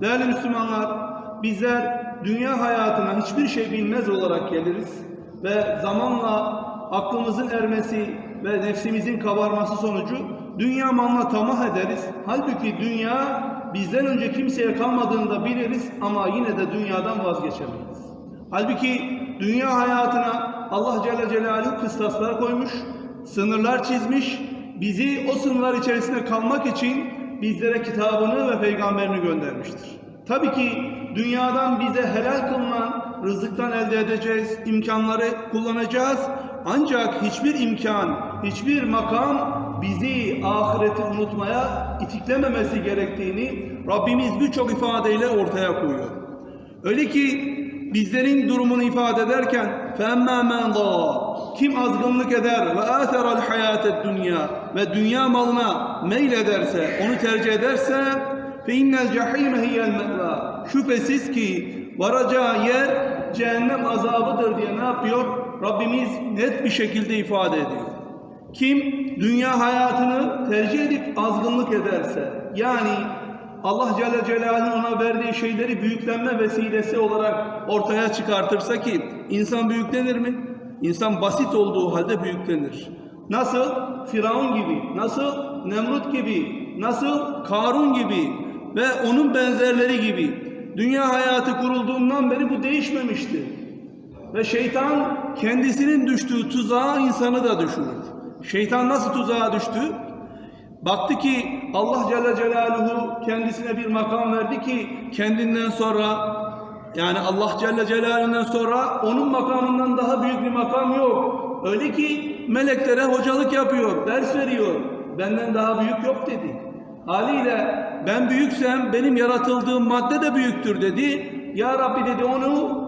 Değerli Müslümanlar, bizler dünya hayatına hiçbir şey bilmez olarak geliriz ve zamanla aklımızın ermesi ve nefsimizin kabarması sonucu dünya malına tamah ederiz. Halbuki dünya bizden önce kimseye kalmadığını da biliriz ama yine de dünyadan vazgeçemeyiz. Halbuki dünya hayatına Allah Celle Celaluhu kıstaslar koymuş, sınırlar çizmiş, bizi o sınırlar içerisinde kalmak için bizlere kitabını ve peygamberini göndermiştir. Tabii ki dünyadan bize helal kılınan rızıktan elde edeceğiz, imkanları kullanacağız. Ancak hiçbir imkan, hiçbir makam bizi ahireti unutmaya itiklememesi gerektiğini Rabbimiz birçok ifadeyle ortaya koyuyor. Öyle ki bizlerin durumunu ifade ederken فَاَمَّا مَنْ Kim azgınlık eder ve اَثَرَ الْحَيَاةَ dünya ve dünya malına meylederse, onu tercih ederse فَاِنَّ الْجَحِيمَ هِيَ الْمَأْوَى Şüphesiz ki varacağı yer cehennem azabıdır diye ne yapıyor? Rabbimiz net bir şekilde ifade ediyor. Kim dünya hayatını tercih edip azgınlık ederse, yani Allah Celle Celaluhu'nun ona verdiği şeyleri büyüklenme vesilesi olarak ortaya çıkartırsa ki insan büyüklenir mi? İnsan basit olduğu halde büyüklenir. Nasıl? Firavun gibi, nasıl? Nemrut gibi, nasıl? Karun gibi ve onun benzerleri gibi. Dünya hayatı kurulduğundan beri bu değişmemişti. Ve şeytan kendisinin düştüğü tuzağa insanı da düşürür. Şeytan nasıl tuzağa düştü? Baktı ki Allah Celle Celaluhu kendisine bir makam verdi ki kendinden sonra yani Allah Celle Celaluhu'ndan sonra onun makamından daha büyük bir makam yok. Öyle ki meleklere hocalık yapıyor, ders veriyor. Benden daha büyük yok dedi. Haliyle ben büyüksem benim yaratıldığım madde de büyüktür dedi. Ya Rabbi dedi onu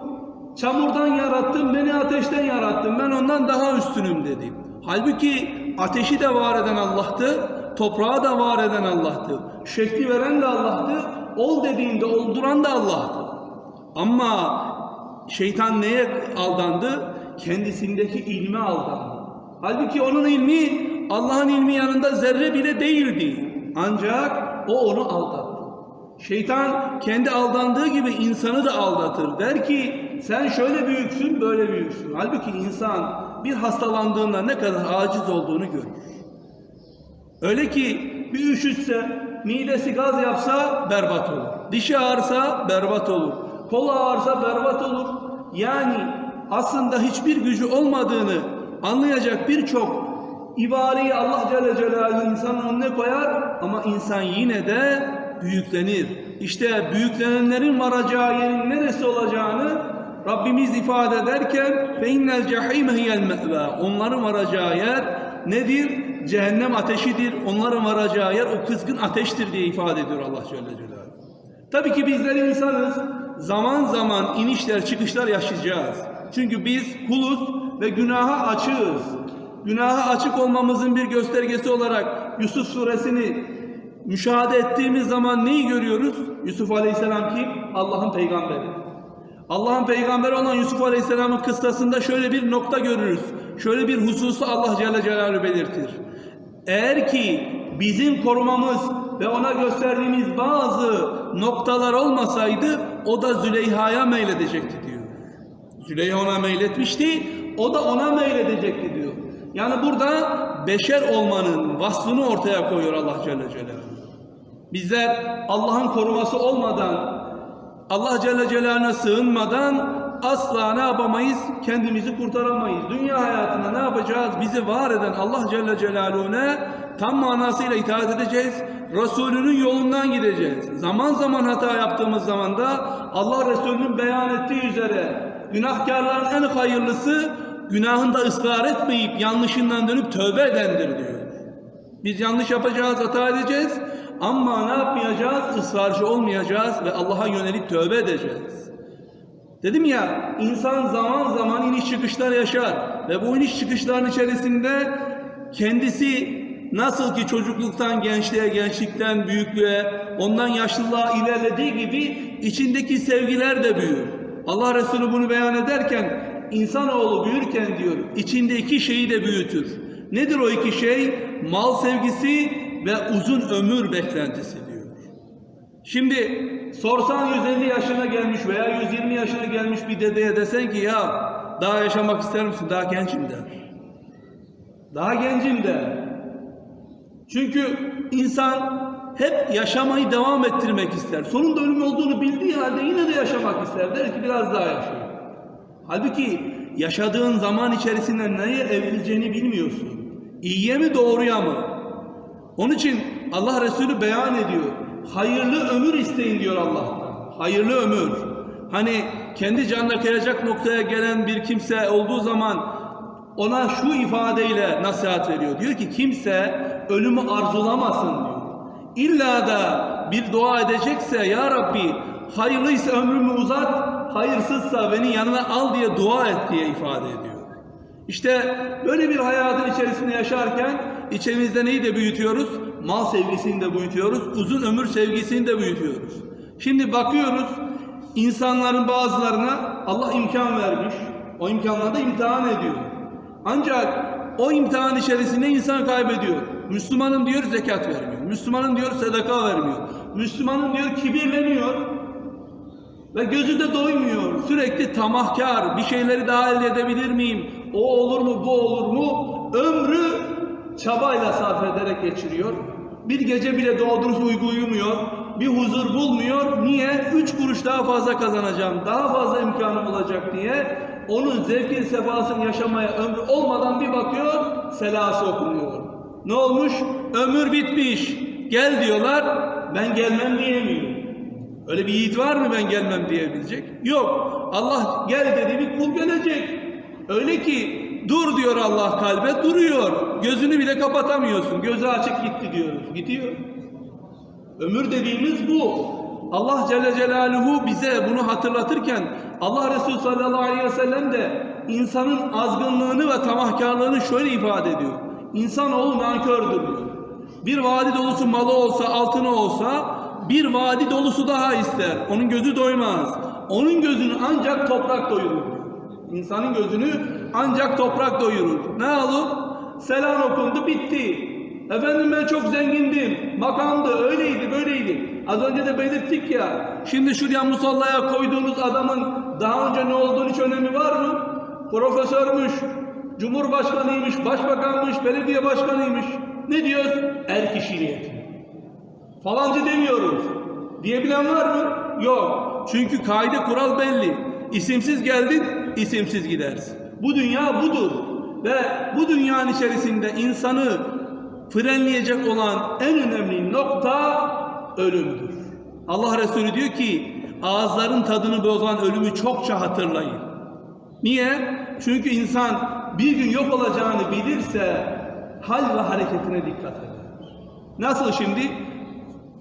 çamurdan yarattın, beni ateşten yarattın. Ben ondan daha üstünüm dedi. Halbuki ateşi de var eden Allah'tı, toprağı da var eden Allah'tı. Şekli veren de Allah'tı, ol dediğinde olduran da Allah'tı. Ama şeytan neye aldandı? Kendisindeki ilme aldandı. Halbuki onun ilmi Allah'ın ilmi yanında zerre bile değildi. Ancak o onu aldattı. Şeytan kendi aldandığı gibi insanı da aldatır. Der ki sen şöyle büyüksün, böyle büyüksün. Halbuki insan bir hastalandığında ne kadar aciz olduğunu görür. Öyle ki bir üşütse, midesi gaz yapsa berbat olur. Dişi ağrısa berbat olur. Kolu ağrısa berbat olur. Yani aslında hiçbir gücü olmadığını anlayacak birçok ibareyi Allah Celle Celaluhu insanın önüne koyar ama insan yine de büyüklenir. İşte büyüklenenlerin varacağı yerin neresi olacağını Rabbimiz ifade ederken innel cehime hiyel me've. Onların varacağı yer nedir? Cehennem ateşidir. Onların varacağı yer o kızgın ateştir diye ifade ediyor Allah Celle Celaluhu. Tabii ki bizler insanız. Zaman zaman inişler çıkışlar yaşayacağız. Çünkü biz kuluz ve günaha açığız. Günaha açık olmamızın bir göstergesi olarak Yusuf suresini müşahede ettiğimiz zaman neyi görüyoruz? Yusuf Aleyhisselam kim? Allah'ın peygamberi. Allah'ın peygamberi olan Yusuf Aleyhisselam'ın kıssasında şöyle bir nokta görürüz. Şöyle bir hususu Allah Celle Celaluhu belirtir. Eğer ki bizim korumamız ve ona gösterdiğimiz bazı noktalar olmasaydı o da Züleyha'ya meyledecekti diyor. Züleyha ona meyletmişti, o da ona meyledecekti diyor. Yani burada beşer olmanın vasfını ortaya koyuyor Allah Celle Celaluhu. Bizler Allah'ın koruması olmadan, Allah Celle Celaluhu'na sığınmadan asla ne yapamayız? Kendimizi kurtaramayız. Dünya hayatında ne yapacağız? Bizi var eden Allah Celle Celaluhu'na tam manasıyla itaat edeceğiz. Resulünün yolundan gideceğiz. Zaman zaman hata yaptığımız zaman da Allah Resulü'nün beyan ettiği üzere günahkarların en hayırlısı günahında ısrar etmeyip yanlışından dönüp tövbe edendir diyor. Biz yanlış yapacağız, hata edeceğiz ama ne yapmayacağız? Israrcı olmayacağız ve Allah'a yönelip tövbe edeceğiz. Dedim ya insan zaman zaman iniş çıkışlar yaşar ve bu iniş çıkışların içerisinde kendisi nasıl ki çocukluktan gençliğe, gençlikten büyüklüğe, ondan yaşlılığa ilerlediği gibi içindeki sevgiler de büyür. Allah Resulü bunu beyan ederken insanoğlu büyürken diyor içinde iki şeyi de büyütür. Nedir o iki şey? Mal sevgisi ve uzun ömür beklentisi diyor. Şimdi sorsan 150 yaşına gelmiş veya 120 yaşına gelmiş bir dedeye desen ki ya daha yaşamak ister misin? Daha gencim der. Daha gencim der. Çünkü insan hep yaşamayı devam ettirmek ister. Sonunda ölüm olduğunu bildiği halde yine de yaşamak ister. Der ki biraz daha yaşayayım. Halbuki yaşadığın zaman içerisinde neye evrileceğini bilmiyorsun. İyiye mi doğruya mı? Onun için Allah Resulü beyan ediyor. Hayırlı ömür isteyin diyor Allah'tan. Hayırlı ömür. Hani kendi canına kıyacak noktaya gelen bir kimse olduğu zaman ona şu ifadeyle nasihat veriyor. Diyor ki kimse ölümü arzulamasın diyor. İlla da bir dua edecekse ya Rabbi hayırlıysa ömrümü uzat, hayırsızsa beni yanına al diye dua et diye ifade ediyor. İşte böyle bir hayatın içerisinde yaşarken içimizde neyi de büyütüyoruz? Mal sevgisini de büyütüyoruz, uzun ömür sevgisini de büyütüyoruz. Şimdi bakıyoruz insanların bazılarına Allah imkan vermiş, o imkanla da imtihan ediyor. Ancak o imtihan içerisinde insan kaybediyor. Müslümanın diyor zekat vermiyor. Müslümanın diyor sadaka vermiyor. Müslümanın diyor kibirleniyor. Ve gözü de doymuyor. Sürekli tamahkar. Bir şeyleri daha elde edebilir miyim? O olur mu, bu olur mu? Ömrü çabayla sarf ederek geçiriyor. Bir gece bile doğduğunuz uyku uyumuyor. Bir huzur bulmuyor. Niye? Üç kuruş daha fazla kazanacağım. Daha fazla imkanım olacak diye. Onun zevkin sefasını yaşamaya ömrü olmadan bir bakıyor. Selası okunuyor. Ne olmuş? Ömür bitmiş. Gel diyorlar. Ben gelmem diyemiyor. Öyle bir yiğit var mı ben gelmem diyebilecek? Yok. Allah gel dedi bir kul gelecek. Öyle ki dur diyor Allah kalbe duruyor. Gözünü bile kapatamıyorsun. Gözü açık gitti diyoruz. Gidiyor. Ömür dediğimiz bu. Allah Celle Celaluhu bize bunu hatırlatırken Allah Resulü sallallahu aleyhi ve sellem de insanın azgınlığını ve tamahkarlığını şöyle ifade ediyor. İnsanoğlu nankördür diyor. Bir vadi dolusu malı olsa, altını olsa bir vadi dolusu daha ister. Onun gözü doymaz. Onun gözünü ancak toprak doyurur. İnsanın gözünü ancak toprak doyurur. Ne olur? Selam okundu bitti. Efendim ben çok zengindim. Makamdı, öyleydi, böyleydi. Az önce de belirttik ya. Şimdi şuraya musallaya koyduğunuz adamın daha önce ne olduğunu hiç önemi var mı? Profesörmüş, cumhurbaşkanıymış, başbakanmış, belediye başkanıymış. Ne diyoruz? Er kişiliği. Falancı demiyoruz. Diyebilen var mı? Yok. Çünkü kaide kural belli. İsimsiz geldin, isimsiz gidersin. Bu dünya budur. Ve bu dünyanın içerisinde insanı frenleyecek olan en önemli nokta ölümdür. Allah Resulü diyor ki ağızların tadını bozan ölümü çokça hatırlayın. Niye? Çünkü insan bir gün yok olacağını bilirse hal ve hareketine dikkat eder. Nasıl şimdi?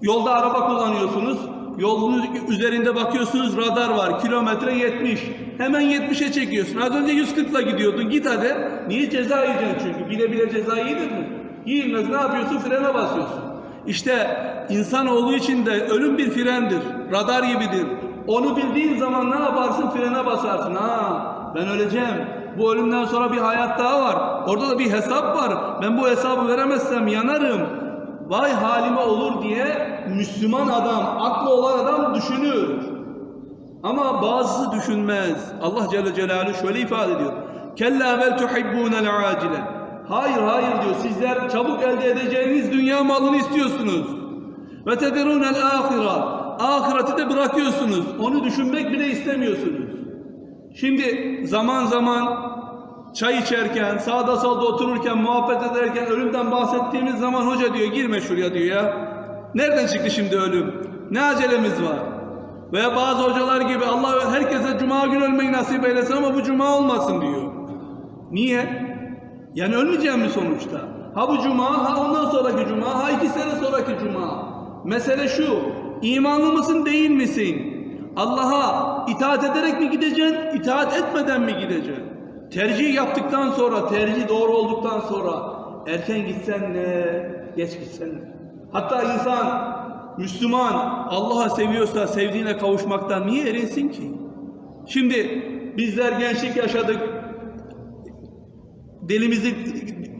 Yolda araba kullanıyorsunuz. Yolun üzerinde bakıyorsunuz radar var. Kilometre 70. Hemen 70'e çekiyorsun. Az önce 140 ile gidiyordun. Git hadi. Niye ceza yiyeceksin çünkü? Bile bile ceza yenir mi? Yiyilmez. Ne yapıyorsun? Frene basıyorsun. İşte insanoğlu için de ölüm bir frendir. Radar gibidir. Onu bildiğin zaman ne yaparsın? Frene basarsın. Ha, ben öleceğim. Bu ölümden sonra bir hayat daha var. Orada da bir hesap var. Ben bu hesabı veremezsem yanarım vay halime olur diye Müslüman adam, aklı olan adam düşünür. Ama bazısı düşünmez. Allah Celle Celaluhu şöyle ifade ediyor. Kella bel tuhibbunel acile. Hayır hayır diyor. Sizler çabuk elde edeceğiniz dünya malını istiyorsunuz. Ve tederunel ahira. Ahireti de bırakıyorsunuz. Onu düşünmek bile istemiyorsunuz. Şimdi zaman zaman çay içerken, sağda solda otururken, muhabbet ederken ölümden bahsettiğimiz zaman hoca diyor girme şuraya diyor ya. Nereden çıktı şimdi ölüm? Ne acelemiz var? Veya bazı hocalar gibi Allah herkese cuma günü ölmeyi nasip eylesin ama bu cuma olmasın diyor. Niye? Yani ölmeyeceğim mi sonuçta? Ha bu cuma, ha ondan sonraki cuma, ha iki sene sonraki cuma. Mesele şu, imanlı mısın değil misin? Allah'a itaat ederek mi gideceksin, itaat etmeden mi gideceksin? Tercih yaptıktan sonra, tercih doğru olduktan sonra erken gitsen ne, geç gitsen ne? Hatta insan, Müslüman Allah'a seviyorsa sevdiğine kavuşmaktan niye erinsin ki? Şimdi bizler gençlik yaşadık. Delimizin,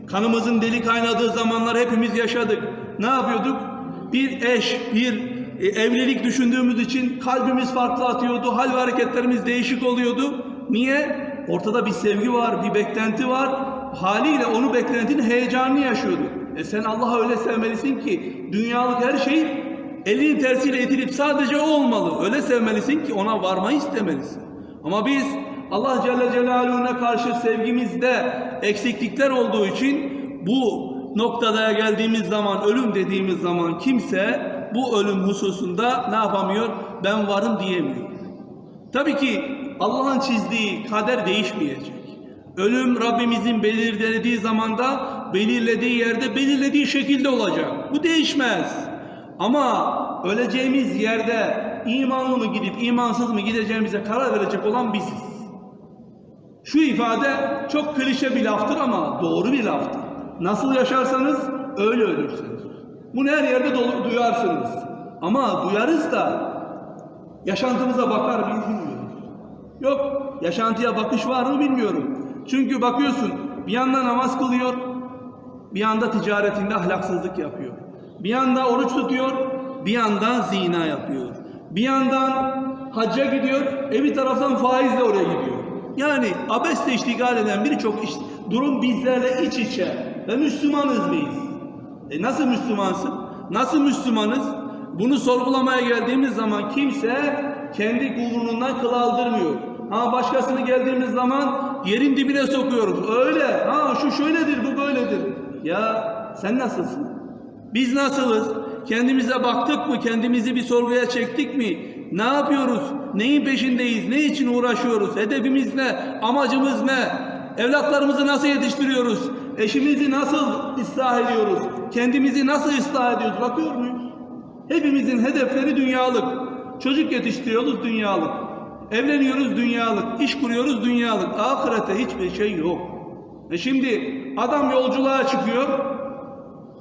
kanımızın deli kaynadığı zamanlar hepimiz yaşadık. Ne yapıyorduk? Bir eş, bir e, evlilik düşündüğümüz için kalbimiz farklı atıyordu, hal ve hareketlerimiz değişik oluyordu. Niye? Ortada bir sevgi var, bir beklenti var. Haliyle onu beklentinin heyecanını yaşıyordu. E sen Allah'ı öyle sevmelisin ki dünyalık her şey elinin tersiyle itilip sadece o olmalı. Öyle sevmelisin ki ona varmayı istemelisin. Ama biz Allah Celle Celaluhu'na karşı sevgimizde eksiklikler olduğu için bu noktada geldiğimiz zaman, ölüm dediğimiz zaman kimse bu ölüm hususunda ne yapamıyor? Ben varım diyemiyor. Tabii ki Allah'ın çizdiği kader değişmeyecek. Ölüm Rabbimizin belirlediği zamanda, belirlediği yerde, belirlediği şekilde olacak. Bu değişmez. Ama öleceğimiz yerde imanlı mı gidip imansız mı gideceğimize karar verecek olan biziz. Şu ifade çok klişe bir laftır ama doğru bir laftır. Nasıl yaşarsanız öyle ölürsünüz. Bunu her yerde duyarsınız. Ama duyarız da yaşantımıza bakar mıyız bilmiyoruz. Yok, yaşantıya bakış var mı bilmiyorum. Çünkü bakıyorsun bir yanda namaz kılıyor, bir yanda ticaretinde ahlaksızlık yapıyor. Bir yanda oruç tutuyor, bir yandan zina yapıyor. Bir yandan hacca gidiyor, e bir taraftan faizle oraya gidiyor. Yani abesle iştigal eden birçok iş, durum bizlerle iç içe ve Müslümanız biz. E nasıl Müslümansın? Nasıl Müslümanız? Bunu sorgulamaya geldiğimiz zaman kimse kendi kulluğundan kıl aldırmıyor. Ha başkasını geldiğimiz zaman yerin dibine sokuyoruz. Öyle. Ha şu şöyledir, bu böyledir. Ya sen nasılsın? Biz nasılız? Kendimize baktık mı? Kendimizi bir sorguya çektik mi? Ne yapıyoruz? Neyin peşindeyiz? Ne için uğraşıyoruz? Hedefimiz ne? Amacımız ne? Evlatlarımızı nasıl yetiştiriyoruz? Eşimizi nasıl ıslah ediyoruz? Kendimizi nasıl ıslah ediyoruz? Bakıyor muyuz? Hepimizin hedefleri dünyalık. Çocuk yetiştiriyoruz dünyalık. Evleniyoruz dünyalık. iş kuruyoruz dünyalık. Ahirete hiçbir şey yok. E şimdi adam yolculuğa çıkıyor.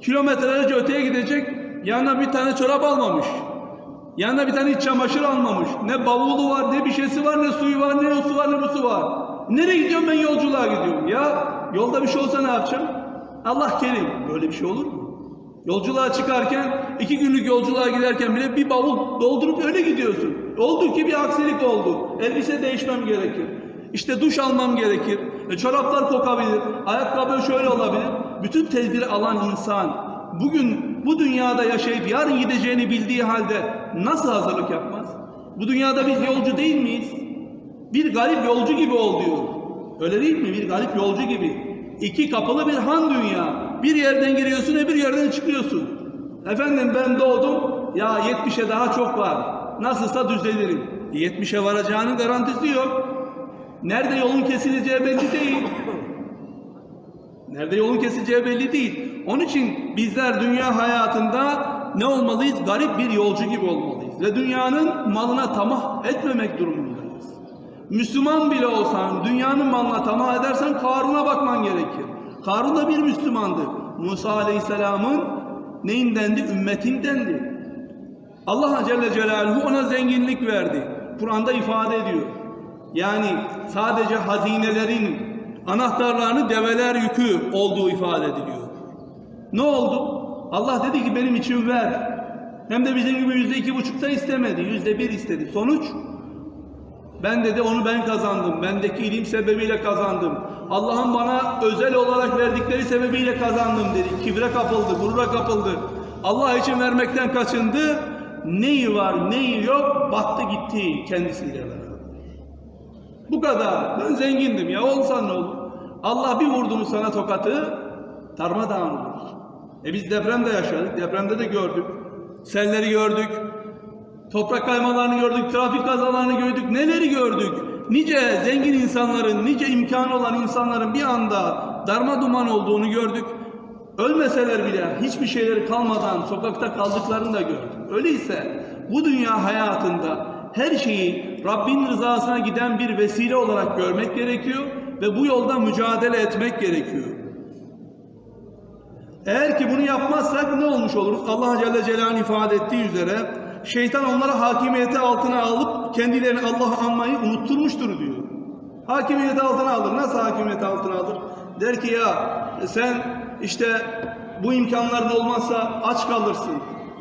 Kilometrelerce öteye gidecek. Yanına bir tane çorap almamış. Yanına bir tane iç çamaşır almamış. Ne bavulu var, ne bir şeysi var, ne suyu var, ne o su var, ne bu su var. Nereye gidiyorum ben yolculuğa gidiyorum. Ya yolda bir şey olsa ne yapacağım? Allah kerim. Böyle bir şey olur mu? Yolculuğa çıkarken, iki günlük yolculuğa giderken bile bir bavul doldurup öyle gidiyorsun. Oldu ki bir aksilik oldu. Elbise değişmem gerekir. İşte duş almam gerekir. E, çoraplar kokabilir. Ayakkabı şöyle olabilir. Bütün tedbiri alan insan bugün bu dünyada yaşayıp yarın gideceğini bildiği halde nasıl hazırlık yapmaz? Bu dünyada biz yolcu değil miyiz? Bir garip yolcu gibi ol diyor. Öyle değil mi? Bir garip yolcu gibi. İki kapılı bir han dünya. Bir yerden giriyorsun, öbür yerden çıkıyorsun. Efendim ben doğdum, ya 70'e daha çok var. Nasılsa düzelirim. 70'e varacağının garantisi yok. Nerede yolun kesileceği belli değil. Nerede yolun kesileceği belli değil. Onun için bizler dünya hayatında ne olmalıyız? Garip bir yolcu gibi olmalıyız. Ve dünyanın malına tamah etmemek durumundayız. Müslüman bile olsan, dünyanın malına tamah edersen Karun'a bakman gerekir. Karun da bir Müslümandı. Musa Aleyhisselam'ın neyindendi? Ümmetindendi. Allah Celle Celaluhu ona zenginlik verdi. Kur'an'da ifade ediyor. Yani sadece hazinelerin anahtarlarını develer yükü olduğu ifade ediliyor. Ne oldu? Allah dedi ki benim için ver. Hem de bizim gibi yüzde iki buçukta istemedi. Yüzde bir istedi. Sonuç? Ben dedi onu ben kazandım. Bendeki ilim sebebiyle kazandım. Allah'ın bana özel olarak verdikleri sebebiyle kazandım dedi. Kibre kapıldı, gurura kapıldı. Allah için vermekten kaçındı. Neyi var, neyi yok battı gitti kendisiyle beraber. Bu kadar. Ben zengindim ya olsan ne olur? Allah bir vurdu mu sana tokatı darmadağın olur. E biz depremde yaşadık. Depremde de gördük. Selleri gördük. Toprak kaymalarını gördük. Trafik kazalarını gördük. Neleri gördük? Nice zengin insanların, nice imkanı olan insanların bir anda darma duman olduğunu gördük. Ölmeseler bile hiçbir şeyleri kalmadan sokakta kaldıklarını da gördük. Öyleyse bu dünya hayatında her şeyi Rabbin rızasına giden bir vesile olarak görmek gerekiyor ve bu yolda mücadele etmek gerekiyor. Eğer ki bunu yapmazsak ne olmuş oluruz? Allah Celle Celaluhu'nun ifade ettiği üzere şeytan onlara hakimiyeti altına alıp kendilerini Allah'ı anmayı unutturmuştur diyor. Hakimiyeti altına alır. Nasıl hakimiyeti altına alır? Der ki ya sen işte bu imkanların olmazsa aç kalırsın.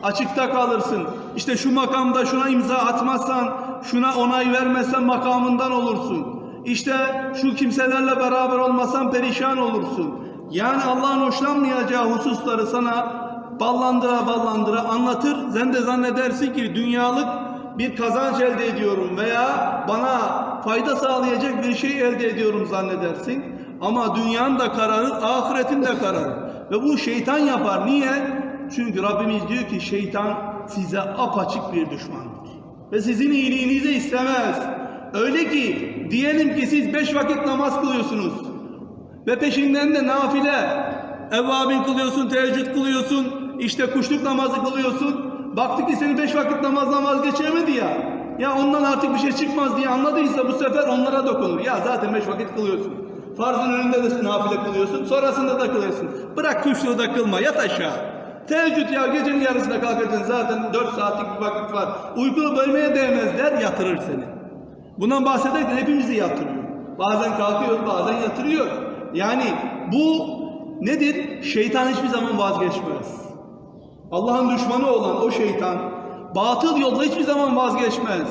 Açıkta kalırsın. İşte şu makamda şuna imza atmazsan, şuna onay vermezsen makamından olursun. İşte şu kimselerle beraber olmasan perişan olursun. Yani Allah'ın hoşlanmayacağı hususları sana ballandıra ballandıra anlatır. Sen de zannedersin ki dünyalık bir kazanç elde ediyorum veya bana fayda sağlayacak bir şey elde ediyorum zannedersin. Ama dünyanın da kararı, ahiretin de kararı. Ve bu şeytan yapar. Niye? Çünkü Rabbimiz diyor ki şeytan size apaçık bir düşmandır. Ve sizin iyiliğinizi istemez. Öyle ki diyelim ki siz beş vakit namaz kılıyorsunuz. Ve peşinden de nafile. Evvabin kılıyorsun, teheccüd kılıyorsun, işte kuşluk namazı kılıyorsun. Baktı ki seni beş vakit namazdan vazgeçemedi ya. Ya ondan artık bir şey çıkmaz diye anladıysa bu sefer onlara dokunur. Ya zaten beş vakit kılıyorsun. Farzın önünde de nafile kılıyorsun, sonrasında da kılıyorsun. Bırak kuşluğu da kılma, yat aşağı. Teheccüd ya gecenin yarısında kalkacaksın zaten 4 saatlik bir vakit var. Uykunu bölmeye değmez der, yatırır seni. Bundan bahsederken hepimizi yatırıyor. Bazen kalkıyor, bazen yatırıyor. Yani bu nedir? Şeytan hiçbir zaman vazgeçmez. Allah'ın düşmanı olan o şeytan batıl yolda hiçbir zaman vazgeçmez.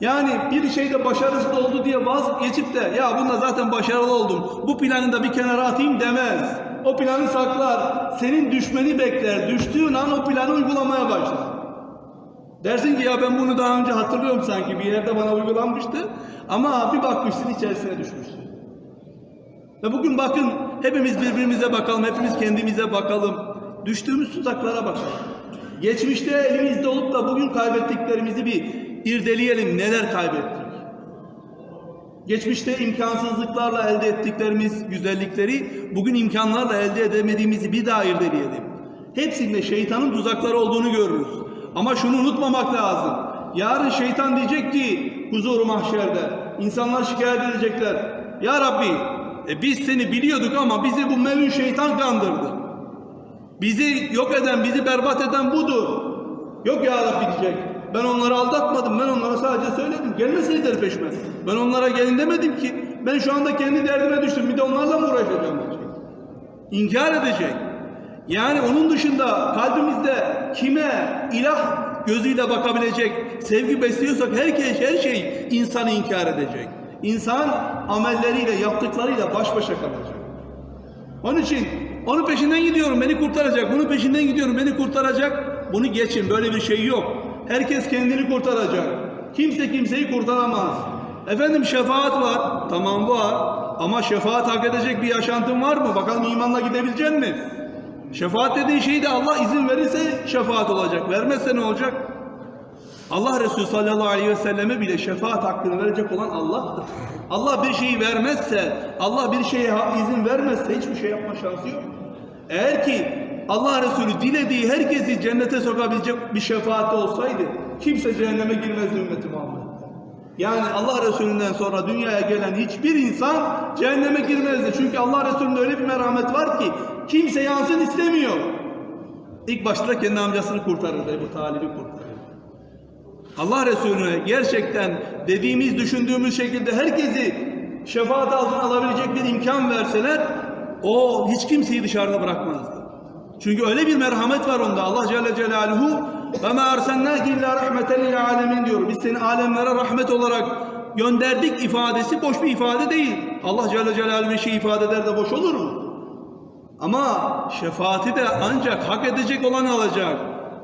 Yani bir şeyde başarısız oldu diye vazgeçip de ya bunda zaten başarılı oldum. Bu planı da bir kenara atayım demez. O planı saklar. Senin düşmeni bekler. Düştüğün an o planı uygulamaya başlar. Dersin ki ya ben bunu daha önce hatırlıyorum sanki bir yerde bana uygulanmıştı. Ama bir bakmışsın içerisine düşmüşsün. Ve bugün bakın hepimiz birbirimize bakalım, hepimiz kendimize bakalım. Düştüğümüz tuzaklara bakalım. Geçmişte elimizde olup da bugün kaybettiklerimizi bir irdeleyelim. Neler kaybettik? Geçmişte imkansızlıklarla elde ettiklerimiz güzellikleri bugün imkanlarla elde edemediğimizi bir daha irdeleyelim. Hepsinde şeytanın tuzakları olduğunu görürüz. Ama şunu unutmamak lazım. Yarın şeytan diyecek ki huzuru mahşerde insanlar şikayet edecekler. Ya Rabbi e biz seni biliyorduk ama bizi bu melun şeytan kandırdı. Bizi yok eden, bizi berbat eden budur. Yok ya Rabbi diyecek. Ben onları aldatmadım. Ben onlara sadece söyledim. Gelmeseydiler peşime. Ben onlara gelin demedim ki. Ben şu anda kendi derdime düştüm. Bir de onlarla mı uğraşacağım diyecek. İnkar edecek. Yani onun dışında kalbimizde kime ilah gözüyle bakabilecek sevgi besliyorsak herkes her şey insanı inkar edecek. İnsan amelleriyle yaptıklarıyla baş başa kalacak. Onun için onun peşinden gidiyorum beni kurtaracak. Bunun peşinden gidiyorum beni kurtaracak. Bunu geçin böyle bir şey yok. Herkes kendini kurtaracak. Kimse kimseyi kurtaramaz. Efendim şefaat var. Tamam var. Ama şefaat hak edecek bir yaşantın var mı? Bakalım imanla gidebilecek mi? Şefaat dediği şey de Allah izin verirse şefaat olacak. Vermezse ne olacak? Allah Resulü sallallahu aleyhi ve selleme bile şefaat hakkını verecek olan Allah'tır. Allah bir şeyi vermezse, Allah bir şeye izin vermezse hiçbir şey yapma şansı yok. Eğer ki Allah Resulü dilediği herkesi cennete sokabilecek bir şefaati olsaydı kimse cehenneme girmezdi ümmeti Muhammed. Yani Allah Resulü'nden sonra dünyaya gelen hiçbir insan cehenneme girmezdi. Çünkü Allah Resulü'nde öyle bir merhamet var ki kimse yansın istemiyor. İlk başta kendi amcasını kurtarırdı, Ebu Talib'i kurtarırdı. Allah Resulüne gerçekten dediğimiz, düşündüğümüz şekilde herkesi şefaat altına alabilecek bir imkan verseler o hiç kimseyi dışarıda bırakmazdı. Çünkü öyle bir merhamet var onda. Allah Celle Celaluhu ve ma arsalnâke illâ rahmeten lil âlemin diyor. Biz seni alemlere rahmet olarak gönderdik ifadesi boş bir ifade değil. Allah Celle Celaluhu bir şey ifade eder de boş olur mu? Ama şefaati de ancak hak edecek olan alacak.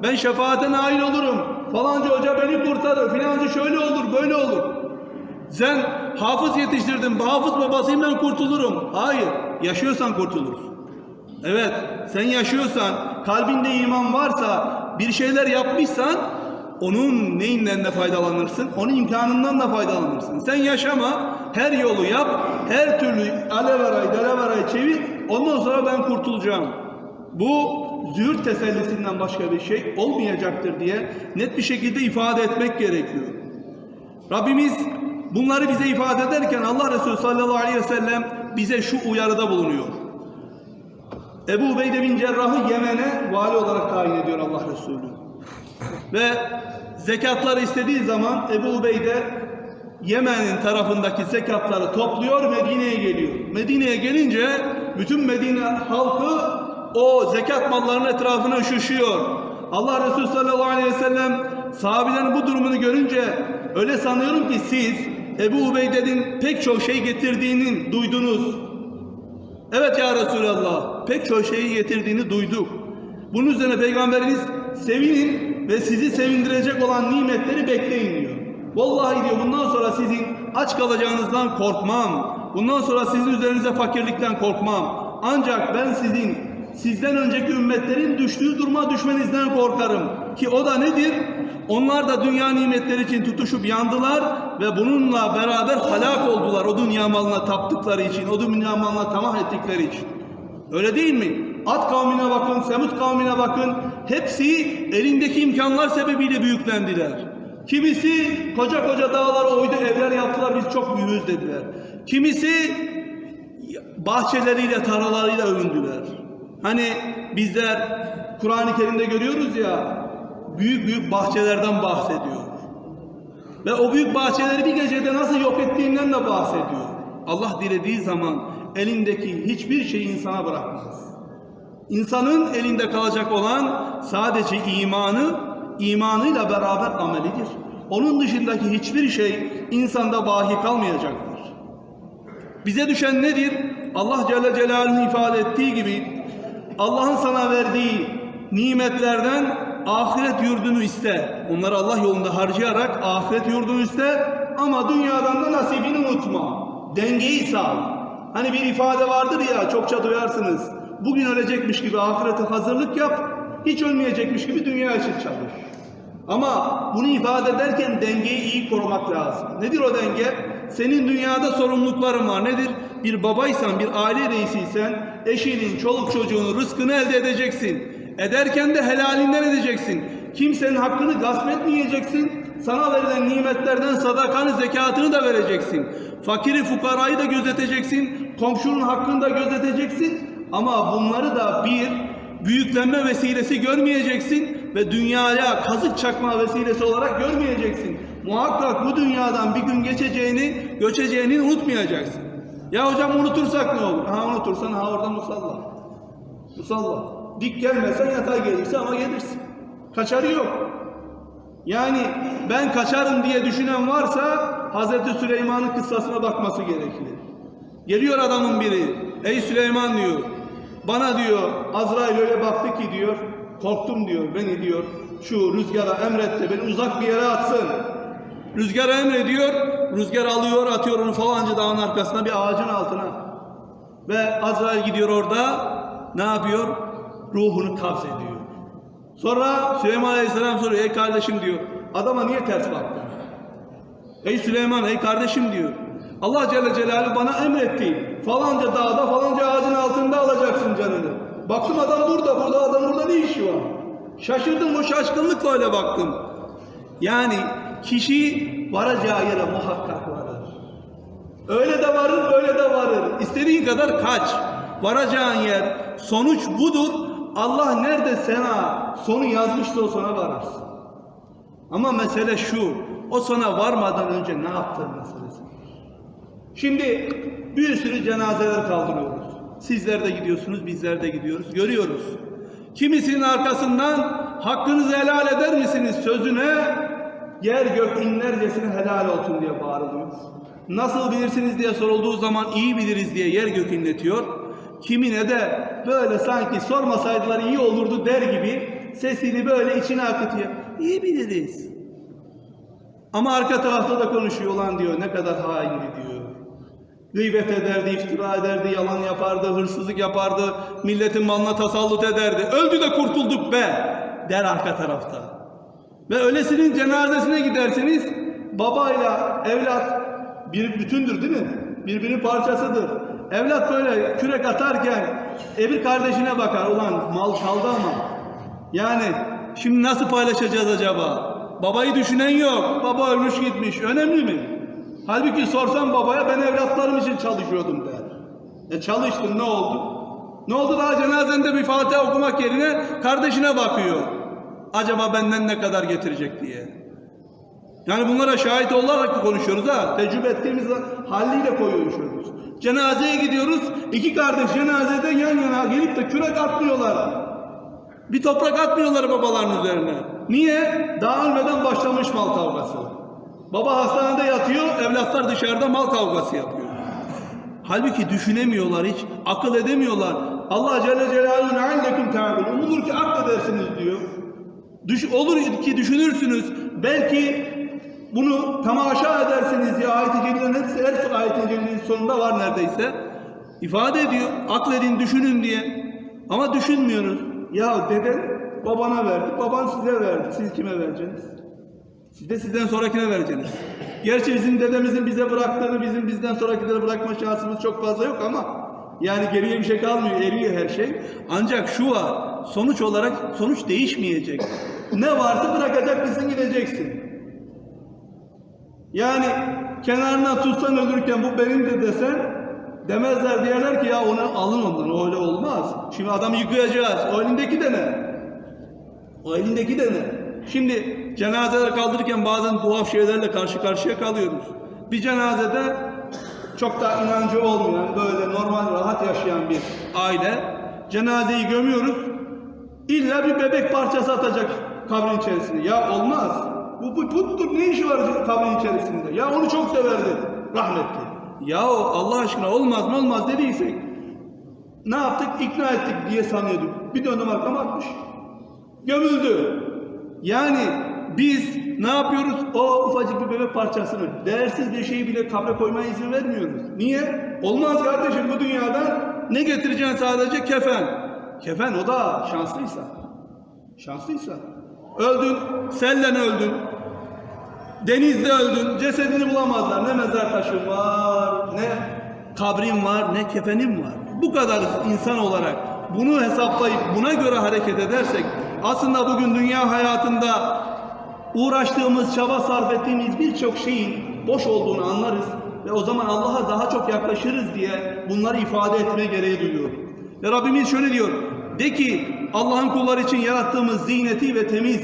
Ben şefaate nail olurum. Falanca hoca beni kurtarır. Filanca şöyle olur, böyle olur. Sen hafız yetiştirdin, hafız babasıyım ben kurtulurum. Hayır, yaşıyorsan kurtulursun. Evet, sen yaşıyorsan, kalbinde iman varsa, bir şeyler yapmışsan, onun neyinden de faydalanırsın, onun imkanından da faydalanırsın. Sen yaşama, her yolu yap, her türlü aleveray, deleveray çevir, ondan sonra ben kurtulacağım. Bu zühür tesellisinden başka bir şey olmayacaktır diye net bir şekilde ifade etmek gerekiyor. Rabbimiz bunları bize ifade ederken Allah Resulü sallallahu aleyhi ve sellem bize şu uyarıda bulunuyor. Ebu Ubeyde bin Cerrah'ı Yemen'e vali olarak tayin ediyor Allah Resulü. Ve zekatları istediği zaman Ebu Ubeyde Yemen'in tarafındaki zekatları topluyor Medine'ye geliyor. Medine'ye gelince bütün Medine halkı o zekat mallarının etrafına üşüşüyor. Allah Resulü sallallahu aleyhi ve sellem sahabilerin bu durumunu görünce öyle sanıyorum ki siz Ebu Ubeyde'nin pek çok şey getirdiğini duydunuz. Evet ya Resulallah pek çok şeyi getirdiğini duyduk. Bunun üzerine Peygamberimiz sevinin ve sizi sevindirecek olan nimetleri bekleyin diyor. Vallahi diyor bundan sonra sizin aç kalacağınızdan korkmam. Bundan sonra sizin üzerinize fakirlikten korkmam. Ancak ben sizin sizden önceki ümmetlerin düştüğü duruma düşmenizden korkarım. Ki o da nedir? Onlar da dünya nimetleri için tutuşup yandılar ve bununla beraber halak oldular o dünya malına taptıkları için, o dünya malına tamah ettikleri için. Öyle değil mi? At kavmine bakın, Semut kavmine bakın. Hepsi elindeki imkanlar sebebiyle büyüklendiler. Kimisi koca koca dağlara oydu, evler yaptılar, biz çok büyüğüz dediler. Kimisi bahçeleriyle, tarlalarıyla övündüler. Hani bizler Kur'an-ı Kerim'de görüyoruz ya, büyük büyük bahçelerden bahsediyor. Ve o büyük bahçeleri bir gecede nasıl yok ettiğinden de bahsediyor. Allah dilediği zaman elindeki hiçbir şeyi insana bırakmaz. İnsanın elinde kalacak olan sadece imanı, imanıyla beraber amelidir. Onun dışındaki hiçbir şey insanda bahi kalmayacaktır. Bize düşen nedir? Allah Celle Celaluhu'nun ifade ettiği gibi Allah'ın sana verdiği nimetlerden ahiret yurdunu iste. Onları Allah yolunda harcayarak ahiret yurdunu iste ama dünyadan da nasibini unutma. Dengeyi sağla. Hani bir ifade vardır ya çokça duyarsınız. Bugün ölecekmiş gibi ahirete hazırlık yap, hiç ölmeyecekmiş gibi dünya için çalış. Ama bunu ifade ederken dengeyi iyi korumak lazım. Nedir o denge? Senin dünyada sorumlulukların var. Nedir? Bir babaysan, bir aile reisiysen eşinin, çoluk çocuğunun rızkını elde edeceksin. Ederken de helalinden edeceksin. Kimsenin hakkını gasp etmeyeceksin. Sana verilen nimetlerden sadakanı, zekatını da vereceksin. Fakiri, fukarayı da gözeteceksin. Komşunun hakkını da gözeteceksin. Ama bunları da bir büyüklenme vesilesi görmeyeceksin ve dünyaya kazık çakma vesilesi olarak görmeyeceksin. Muhakkak bu dünyadan bir gün geçeceğini, göçeceğini unutmayacaksın. Ya hocam unutursak ne olur? Ha unutursan ha orada musalla. Musalla. Dik gelmesen yatay gelirse ama gelirsin. Kaçarı yok. Yani ben kaçarım diye düşünen varsa Hazreti Süleyman'ın kıssasına bakması gerekir. Geliyor adamın biri. Ey Süleyman diyor. Bana diyor Azrail öyle baktı ki diyor. Korktum diyor beni diyor. Şu rüzgara emret de beni uzak bir yere atsın. Rüzgara emrediyor. Rüzgar alıyor atıyor onu falanca dağın arkasına bir ağacın altına. Ve Azrail gidiyor orada ne yapıyor? Ruhunu kabz ediyor. Sonra Süleyman Aleyhisselam soruyor. Ey kardeşim diyor. Adama niye ters baktın? Ey Süleyman ey kardeşim diyor. Allah Celle Celaluhu bana emretti. Falanca dağda falanca ağacın altında alacaksın canını. Baktım adam burada. Burada adam burada ne işi var? Şaşırdım o şaşkınlıkla öyle baktım. Yani kişi varacağı yere muhakkak varır. Öyle de varır, böyle de varır. İstediğin kadar kaç. Varacağın yer, sonuç budur. Allah nerede sana sonu yazmışsa o sona varırsın. Ama mesele şu, o sana varmadan önce ne yaptığın meselesi. Şimdi bir sürü cenazeler kaldırıyoruz. Sizler de gidiyorsunuz, bizler de gidiyoruz. Görüyoruz. Kimisinin arkasından hakkınızı helal eder misiniz sözüne yer gök inlercesine helal olsun diye bağırılıyor. Nasıl bilirsiniz diye sorulduğu zaman iyi biliriz diye yer gök inletiyor. Kimine de böyle sanki sormasaydılar iyi olurdu der gibi sesini böyle içine akıtıyor. İyi biliriz. Ama arka tarafta da konuşuyor lan diyor ne kadar haindi diyor. Gıybet ederdi, iftira ederdi, yalan yapardı, hırsızlık yapardı, milletin malına tasallut ederdi. Öldü de kurtulduk be der arka tarafta. Ve öylesinin cenazesine giderseniz babayla evlat bir bütündür değil mi? Birbirinin parçasıdır. Evlat böyle kürek atarken ebir kardeşine bakar. Ulan mal kaldı ama. Yani şimdi nasıl paylaşacağız acaba? Babayı düşünen yok. Baba ölmüş gitmiş. Önemli mi? Halbuki sorsam babaya ben evlatlarım için çalışıyordum der. E çalıştın ne oldu? Ne oldu daha cenazende bir Fatiha okumak yerine kardeşine bakıyor. Acaba benden ne kadar getirecek diye. Yani bunlara şahit olarak konuşuyoruz ha. Tecrübe ettiğimiz haliyle konuşuyoruz. Cenazeye gidiyoruz. iki kardeş cenazede yan yana gelip de kürek atmıyorlar. Bir toprak atmıyorlar babaların üzerine. Niye? Daha ölmeden başlamış mal kavgası. Baba hastanede yatıyor, evlatlar dışarıda mal kavgası yapıyor. Halbuki düşünemiyorlar hiç, akıl edemiyorlar. Allah Celle Celaluhu neallekum ta'bilun. Umulur ki akledersiniz diyor. Düş, olur ki düşünürsünüz. Belki bunu tamaşa edersiniz diye ayet-i celilerin hepsi her ayet-i sonunda var neredeyse. İfade ediyor. Akledin, düşünün diye. Ama düşünmüyoruz. Ya deden babana verdi, baban size verdi. Siz kime vereceksiniz? Siz de sizden sonrakine vereceksiniz. Gerçi bizim dedemizin bize bıraktığını bizim bizden sonrakilere bırakma şansımız çok fazla yok ama yani geriye bir şey kalmıyor, eriyor her şey. Ancak şu var, sonuç olarak sonuç değişmeyecek. Ne varsa bırakacaksın gideceksin. Yani kenarına tutsan ölürken bu benim de desen demezler diyorlar ki ya onu alın ondan öyle olmaz. Şimdi adamı yıkayacağız. O elindeki de ne? O elindeki de ne? Şimdi cenazeler kaldırırken bazen tuhaf şeylerle karşı karşıya kalıyoruz. Bir cenazede çok da inancı olmayan, böyle normal rahat yaşayan bir aile cenazeyi gömüyoruz. İlla bir bebek parçası atacak kabrin içerisine. Ya olmaz. Bu, bu puttur ne işi var kabrin içerisinde? Ya onu çok severdi rahmetli. Ya Allah aşkına olmaz mı olmaz dediysek ne yaptık? İkna ettik diye sanıyorduk. Bir döndüm arkama atmış. Gömüldü. Yani biz ne yapıyoruz? O ufacık bir bebek parçasını, değersiz bir şeyi bile kabre koymaya izin vermiyoruz. Niye? Olmaz kardeşim bu dünyadan ne getireceksin sadece kefen. Kefen o da şanslıysa. Şanslıysa. Öldün, sellen öldün. Denizde öldün, cesedini bulamazlar. Ne mezar taşın var, ne kabrin var, ne kefenin var. Bu kadar insan olarak bunu hesaplayıp buna göre hareket edersek aslında bugün dünya hayatında uğraştığımız, çaba sarf ettiğimiz birçok şeyin boş olduğunu anlarız ve o zaman Allah'a daha çok yaklaşırız diye bunları ifade etme gereği duyuyorum. Ve Rabbimiz şöyle diyor. De ki Allah'ın kulları için yarattığımız ziyneti ve temiz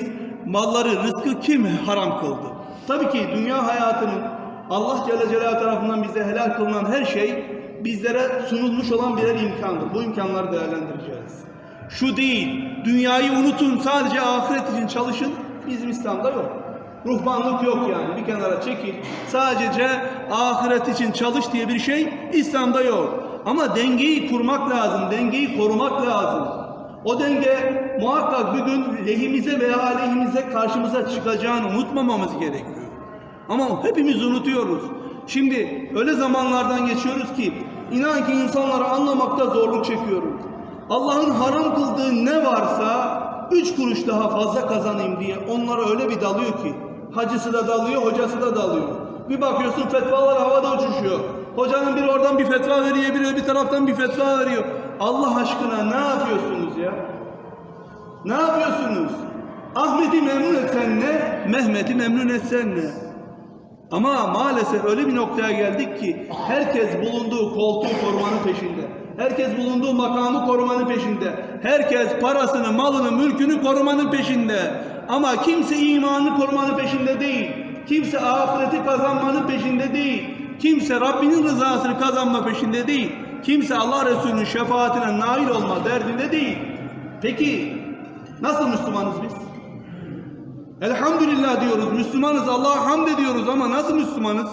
malları, rızkı kim haram kıldı? Tabii ki dünya hayatının Allah Celle Celaluhu tarafından bize helal kılınan her şey bizlere sunulmuş olan birer imkandır. Bu imkanları değerlendireceğiz. Şu değil, dünyayı unutun sadece ahiret için çalışın. Bizim İslam'da yok. Ruhbanlık yok yani. Bir kenara çekil. Sadece ahiret için çalış diye bir şey İslam'da yok. Ama dengeyi kurmak lazım. Dengeyi korumak lazım. O denge muhakkak bir gün lehimize veya aleyhimize karşımıza çıkacağını unutmamamız gerekiyor. Ama hepimiz unutuyoruz. Şimdi öyle zamanlardan geçiyoruz ki inan ki insanları anlamakta zorluk çekiyorum. Allah'ın haram kıldığı ne varsa üç kuruş daha fazla kazanayım diye onlara öyle bir dalıyor ki hacısı da dalıyor, hocası da dalıyor. Bir bakıyorsun fetvalar havada uçuşuyor. Hocanın biri oradan bir fetva veriyor, biri bir taraftan bir fetva veriyor. Allah aşkına ne yapıyorsunuz ya? Ne yapıyorsunuz? Ahmet'i memnun etsen ne? Mehmet'i memnun etsen ne? Ama maalesef öyle bir noktaya geldik ki herkes bulunduğu koltuğu korumanın peşinde. Herkes bulunduğu makamı korumanın peşinde. Herkes parasını, malını, mülkünü korumanın peşinde. Ama kimse imanını korumanın peşinde değil. Kimse ahireti kazanmanın peşinde değil. Kimse Rabbinin rızasını kazanma peşinde değil. Kimse Allah Resulü'nün şefaatine nail olma derdinde değil. Peki nasıl Müslümanız biz? Elhamdülillah diyoruz, Müslümanız, Allah'a hamd ediyoruz ama nasıl Müslümanız?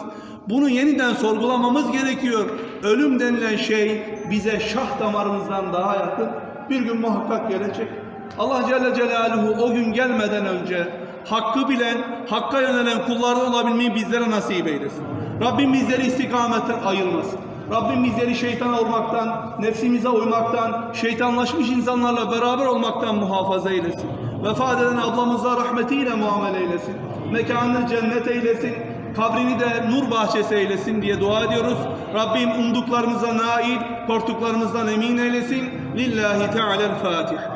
Bunu yeniden sorgulamamız gerekiyor. Ölüm denilen şey bize şah damarımızdan daha yakın. Bir gün muhakkak gelecek. Allah Celle Celaluhu o gün gelmeden önce hakkı bilen, hakka yönelen kullardan olabilmeyi bizlere nasip eylesin. Rabbim bizleri istikametten ayırmasın. Rabbim bizleri şeytan olmaktan, nefsimize uymaktan, şeytanlaşmış insanlarla beraber olmaktan muhafaza eylesin. Vefat eden ablamıza rahmetiyle muamele eylesin. Mekanını cennet eylesin. Kabrini de nur bahçesi eylesin diye dua ediyoruz. Rabbim umduklarımıza nail, korktuklarımızdan emin eylesin. Lillahi Teala'l-Fatiha.